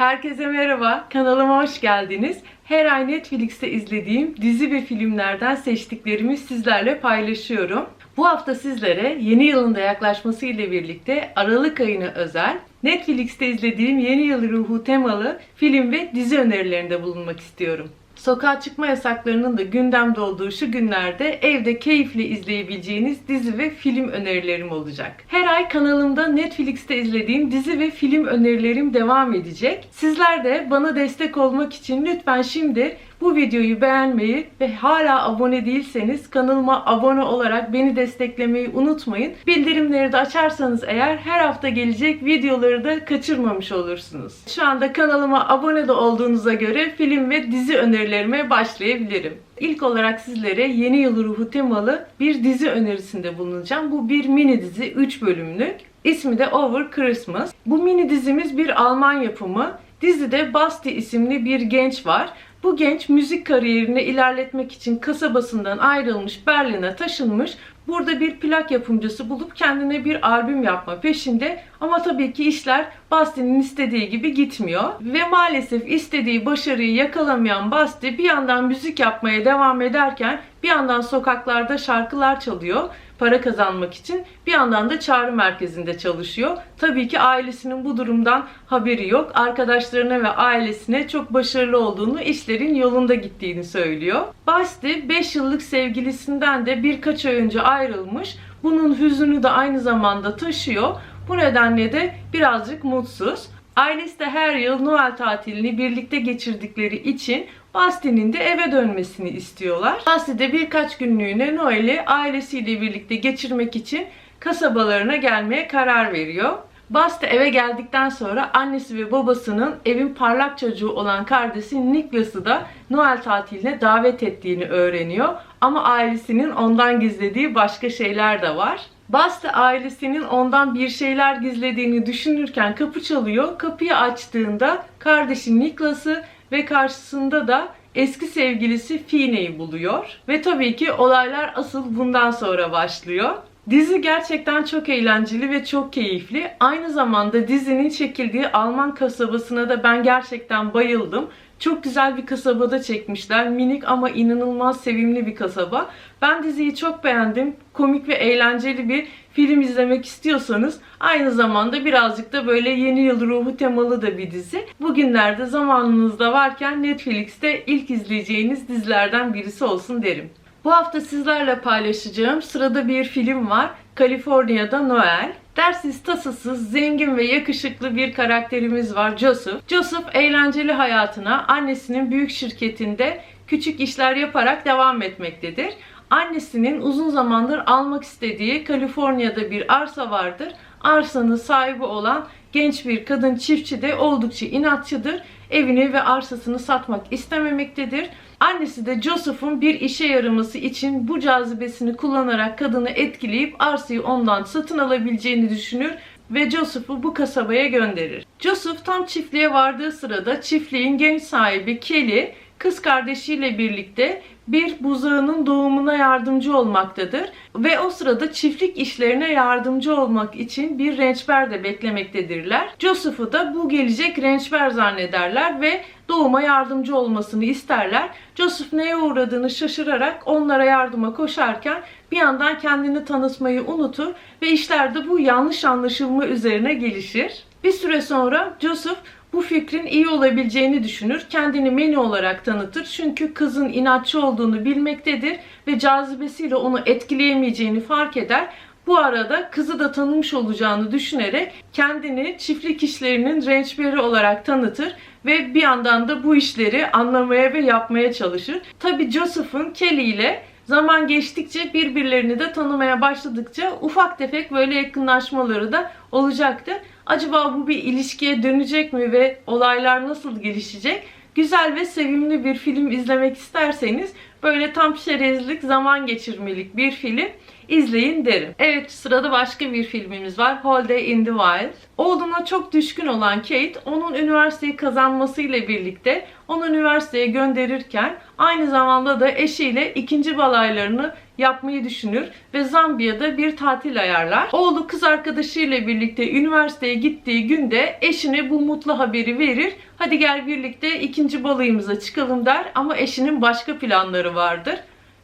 Herkese merhaba, kanalıma hoş geldiniz. Her ay Netflix'te izlediğim dizi ve filmlerden seçtiklerimi sizlerle paylaşıyorum. Bu hafta sizlere yeni yılın da yaklaşması ile birlikte Aralık ayına özel Netflix'te izlediğim yeni yıl ruhu temalı film ve dizi önerilerinde bulunmak istiyorum. Sokağa çıkma yasaklarının da gündemde olduğu şu günlerde evde keyifle izleyebileceğiniz dizi ve film önerilerim olacak. Her ay kanalımda Netflix'te izlediğim dizi ve film önerilerim devam edecek. Sizler de bana destek olmak için lütfen şimdi bu videoyu beğenmeyi ve hala abone değilseniz kanalıma abone olarak beni desteklemeyi unutmayın. Bildirimleri de açarsanız eğer her hafta gelecek videoları da kaçırmamış olursunuz. Şu anda kanalıma abone de olduğunuza göre film ve dizi önerilerime başlayabilirim. İlk olarak sizlere yeni yıl ruhu temalı bir dizi önerisinde bulunacağım. Bu bir mini dizi 3 bölümlük. İsmi de Over Christmas. Bu mini dizimiz bir Alman yapımı. Dizide Basti isimli bir genç var. Bu genç müzik kariyerini ilerletmek için kasabasından ayrılmış Berlin'e taşınmış. Burada bir plak yapımcısı bulup kendine bir albüm yapma peşinde ama tabii ki işler Basti'nin istediği gibi gitmiyor. Ve maalesef istediği başarıyı yakalamayan Basti bir yandan müzik yapmaya devam ederken bir yandan sokaklarda şarkılar çalıyor para kazanmak için bir yandan da çağrı merkezinde çalışıyor. Tabii ki ailesinin bu durumdan haberi yok. Arkadaşlarına ve ailesine çok başarılı olduğunu, işlerin yolunda gittiğini söylüyor. Basti 5 yıllık sevgilisinden de birkaç ay önce ayrılmış. Bunun hüzünü de aynı zamanda taşıyor. Bu nedenle de birazcık mutsuz. Ailesi de her yıl Noel tatilini birlikte geçirdikleri için Basti'nin de eve dönmesini istiyorlar. Basti de birkaç günlüğüne Noel'i ailesiyle birlikte geçirmek için kasabalarına gelmeye karar veriyor. Basti eve geldikten sonra annesi ve babasının evin parlak çocuğu olan kardeşi Niklas'ı da Noel tatiline davet ettiğini öğreniyor. Ama ailesinin ondan gizlediği başka şeyler de var. Basti ailesinin ondan bir şeyler gizlediğini düşünürken kapı çalıyor. Kapıyı açtığında kardeşi Niklas'ı ve karşısında da eski sevgilisi Fine'yi buluyor. Ve tabii ki olaylar asıl bundan sonra başlıyor. Dizi gerçekten çok eğlenceli ve çok keyifli. Aynı zamanda dizinin çekildiği Alman kasabasına da ben gerçekten bayıldım. Çok güzel bir kasabada çekmişler. Minik ama inanılmaz sevimli bir kasaba. Ben diziyi çok beğendim. Komik ve eğlenceli bir film izlemek istiyorsanız aynı zamanda birazcık da böyle yeni yıl ruhu temalı da bir dizi. Bugünlerde zamanınızda varken Netflix'te ilk izleyeceğiniz dizilerden birisi olsun derim. Bu hafta sizlerle paylaşacağım sırada bir film var. Kaliforniya'da Noel. Dersiz tasasız, zengin ve yakışıklı bir karakterimiz var Joseph. Joseph eğlenceli hayatına annesinin büyük şirketinde küçük işler yaparak devam etmektedir. Annesinin uzun zamandır almak istediği Kaliforniya'da bir arsa vardır. Arsanın sahibi olan genç bir kadın çiftçi de oldukça inatçıdır. Evini ve arsasını satmak istememektedir. Annesi de Joseph'un bir işe yaraması için bu cazibesini kullanarak kadını etkileyip arsayı ondan satın alabileceğini düşünür ve Joseph'u bu kasabaya gönderir. Joseph tam çiftliğe vardığı sırada çiftliğin genç sahibi Kelly kız kardeşiyle birlikte bir buzağının doğumuna yardımcı olmaktadır. Ve o sırada çiftlik işlerine yardımcı olmak için bir rençber de beklemektedirler. Joseph'u da bu gelecek rençber zannederler ve doğuma yardımcı olmasını isterler. Joseph neye uğradığını şaşırarak onlara yardıma koşarken bir yandan kendini tanıtmayı unutur ve işler de bu yanlış anlaşılma üzerine gelişir. Bir süre sonra Joseph bu fikrin iyi olabileceğini düşünür. Kendini menü olarak tanıtır. Çünkü kızın inatçı olduğunu bilmektedir ve cazibesiyle onu etkileyemeyeceğini fark eder. Bu arada kızı da tanımış olacağını düşünerek kendini çiftlik işlerinin rençberi olarak tanıtır ve bir yandan da bu işleri anlamaya ve yapmaya çalışır. Tabi Joseph'ın Kelly ile zaman geçtikçe birbirlerini de tanımaya başladıkça ufak tefek böyle yakınlaşmaları da olacaktır. Acaba bu bir ilişkiye dönecek mi ve olaylar nasıl gelişecek? Güzel ve sevimli bir film izlemek isterseniz böyle tam çerezlik zaman geçirmelik bir film. İzleyin derim. Evet sırada başka bir filmimiz var. Holiday in the Wild. Oğluna çok düşkün olan Kate, onun üniversiteyi kazanmasıyla birlikte onu üniversiteye gönderirken aynı zamanda da eşiyle ikinci balaylarını yapmayı düşünür ve Zambiya'da bir tatil ayarlar. Oğlu kız arkadaşıyla birlikte üniversiteye gittiği günde eşine bu mutlu haberi verir. Hadi gel birlikte ikinci balayımıza çıkalım der ama eşinin başka planları vardır.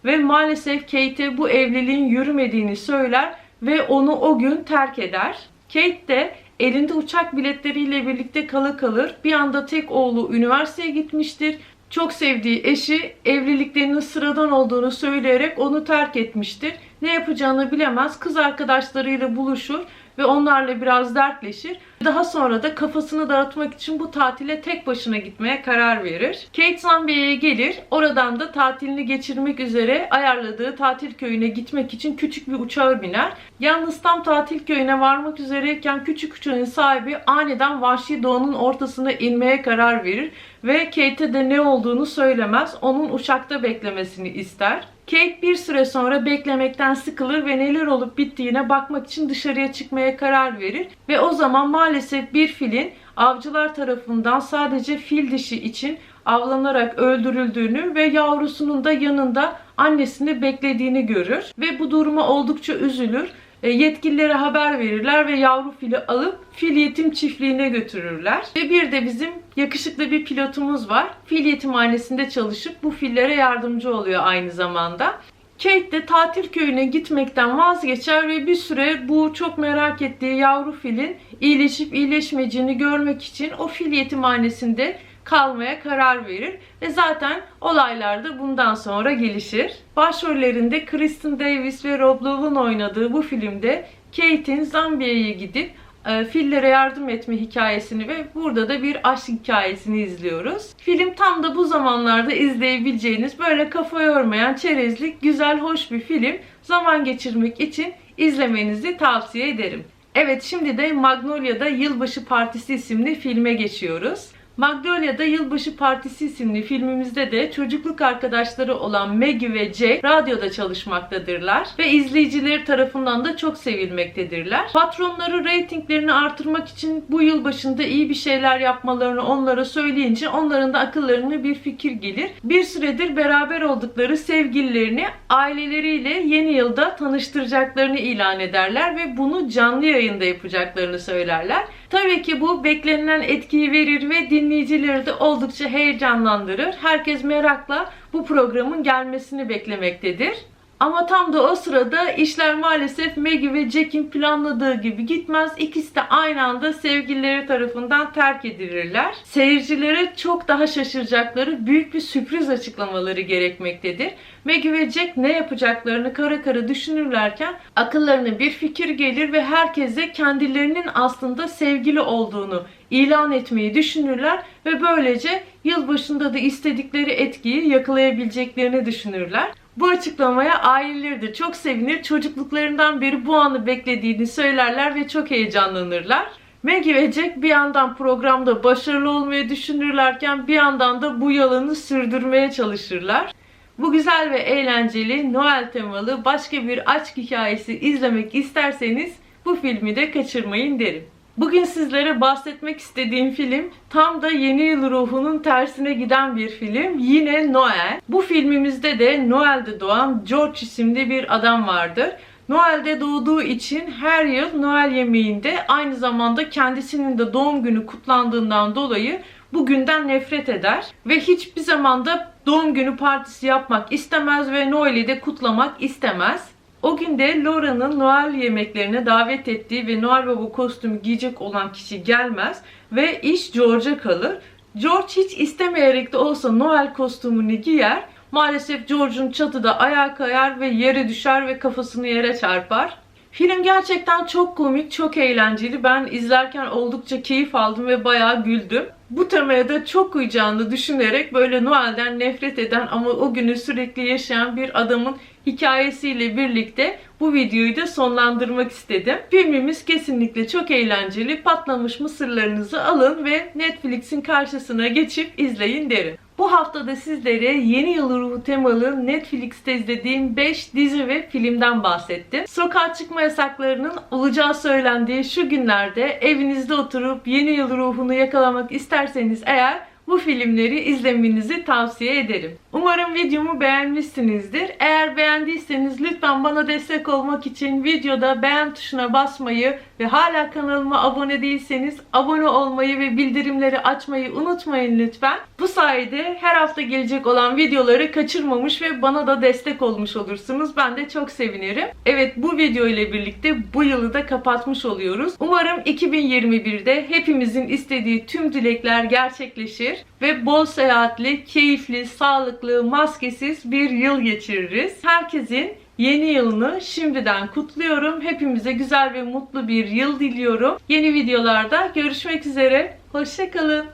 Ve maalesef Kate bu evliliğin yürümediğini söyler ve onu o gün terk eder. Kate de elinde uçak biletleriyle birlikte kalı kalır. Bir anda tek oğlu üniversiteye gitmiştir. Çok sevdiği eşi evliliklerinin sıradan olduğunu söyleyerek onu terk etmiştir. Ne yapacağını bilemez. Kız arkadaşlarıyla buluşur ve onlarla biraz dertleşir. Daha sonra da kafasını dağıtmak için bu tatile tek başına gitmeye karar verir. Kate Zambia'ya gelir. Oradan da tatilini geçirmek üzere ayarladığı tatil köyüne gitmek için küçük bir uçağa biner. Yalnız tam tatil köyüne varmak üzereyken küçük uçağın sahibi aniden vahşi doğanın ortasına inmeye karar verir ve Kate'e de ne olduğunu söylemez. Onun uçakta beklemesini ister. Kate bir süre sonra beklemekten sıkılır ve neler olup bittiğine bakmak için dışarıya çıkmaya karar verir ve o zaman maalesef bir filin avcılar tarafından sadece fil dişi için avlanarak öldürüldüğünü ve yavrusunun da yanında annesini beklediğini görür ve bu duruma oldukça üzülür. E, yetkililere haber verirler ve yavru fili alıp fil yetim çiftliğine götürürler. Ve bir de bizim yakışıklı bir pilotumuz var. Fil yetimhanesinde çalışıp bu fillere yardımcı oluyor aynı zamanda. Kate de tatil köyüne gitmekten vazgeçer ve bir süre bu çok merak ettiği yavru filin iyileşip iyileşmeyeceğini görmek için o fil yetimhanesinde kalmaya karar verir ve zaten olaylar da bundan sonra gelişir. Başrollerinde Kristen Davis ve Rob Lowe'un oynadığı bu filmde Kate'in Zambiya'ya gidip e, fillere yardım etme hikayesini ve burada da bir aşk hikayesini izliyoruz. Film tam da bu zamanlarda izleyebileceğiniz böyle kafa yormayan çerezlik, güzel, hoş bir film. Zaman geçirmek için izlemenizi tavsiye ederim. Evet şimdi de Magnolia'da Yılbaşı Partisi isimli filme geçiyoruz. Magnolia'da Yılbaşı Partisi isimli filmimizde de çocukluk arkadaşları olan Maggie ve Jack radyoda çalışmaktadırlar ve izleyicileri tarafından da çok sevilmektedirler. Patronları reytinglerini artırmak için bu yıl başında iyi bir şeyler yapmalarını onlara söyleyince onların da akıllarına bir fikir gelir. Bir süredir beraber oldukları sevgililerini aileleriyle yeni yılda tanıştıracaklarını ilan ederler ve bunu canlı yayında yapacaklarını söylerler. Tabii ki bu beklenilen etkiyi verir ve dinleyicileri de oldukça heyecanlandırır. Herkes merakla bu programın gelmesini beklemektedir. Ama tam da o sırada işler maalesef Maggie ve Jack'in planladığı gibi gitmez. İkisi de aynı anda sevgilileri tarafından terk edilirler. Seyircilere çok daha şaşıracakları büyük bir sürpriz açıklamaları gerekmektedir. Maggie ve Jack ne yapacaklarını kara kara düşünürlerken akıllarına bir fikir gelir ve herkese kendilerinin aslında sevgili olduğunu ilan etmeyi düşünürler ve böylece yılbaşında da istedikleri etkiyi yakalayabileceklerini düşünürler. Bu açıklamaya aileleri çok sevinir, çocukluklarından beri bu anı beklediğini söylerler ve çok heyecanlanırlar. Maggie ve Jack bir yandan programda başarılı olmayı düşünürlerken bir yandan da bu yalanı sürdürmeye çalışırlar. Bu güzel ve eğlenceli Noel temalı başka bir aşk hikayesi izlemek isterseniz bu filmi de kaçırmayın derim. Bugün sizlere bahsetmek istediğim film tam da yeni yıl ruhunun tersine giden bir film. Yine Noel. Bu filmimizde de Noel'de doğan George isimli bir adam vardır. Noel'de doğduğu için her yıl Noel yemeğinde aynı zamanda kendisinin de doğum günü kutlandığından dolayı bugünden nefret eder ve hiçbir zamanda doğum günü partisi yapmak istemez ve Noel'i de kutlamak istemez. O gün de Laura'nın Noel yemeklerine davet ettiği ve Noel Baba kostümü giyecek olan kişi gelmez ve iş George'a kalır. George hiç istemeyerek de olsa Noel kostümünü giyer. Maalesef George'un çatıda ayağa kayar ve yere düşer ve kafasını yere çarpar. Film gerçekten çok komik, çok eğlenceli. Ben izlerken oldukça keyif aldım ve bayağı güldüm. Bu temaya da çok uyacağını düşünerek böyle Noel'den nefret eden ama o günü sürekli yaşayan bir adamın hikayesiyle birlikte bu videoyu da sonlandırmak istedim. Filmimiz kesinlikle çok eğlenceli. Patlamış mısırlarınızı alın ve Netflix'in karşısına geçip izleyin derim. Bu haftada sizlere yeni yıl ruhu temalı Netflix'te izlediğim 5 dizi ve filmden bahsettim. Sokağa çıkma yasaklarının olacağı söylendiği şu günlerde evinizde oturup yeni yıl ruhunu yakalamak isterseniz eğer bu filmleri izlemenizi tavsiye ederim. Umarım videomu beğenmişsinizdir. Eğer beğendiyseniz lütfen bana destek olmak için videoda beğen tuşuna basmayı ve hala kanalıma abone değilseniz abone olmayı ve bildirimleri açmayı unutmayın lütfen. Bu sayede her hafta gelecek olan videoları kaçırmamış ve bana da destek olmuş olursunuz. Ben de çok sevinirim. Evet bu video ile birlikte bu yılı da kapatmış oluyoruz. Umarım 2021'de hepimizin istediği tüm dilekler gerçekleşir ve bol seyahatli, keyifli, sağlıklı, maskesiz bir yıl geçiririz. Herkesin Yeni yılını şimdiden kutluyorum. Hepimize güzel ve mutlu bir yıl diliyorum. Yeni videolarda görüşmek üzere. Hoşçakalın.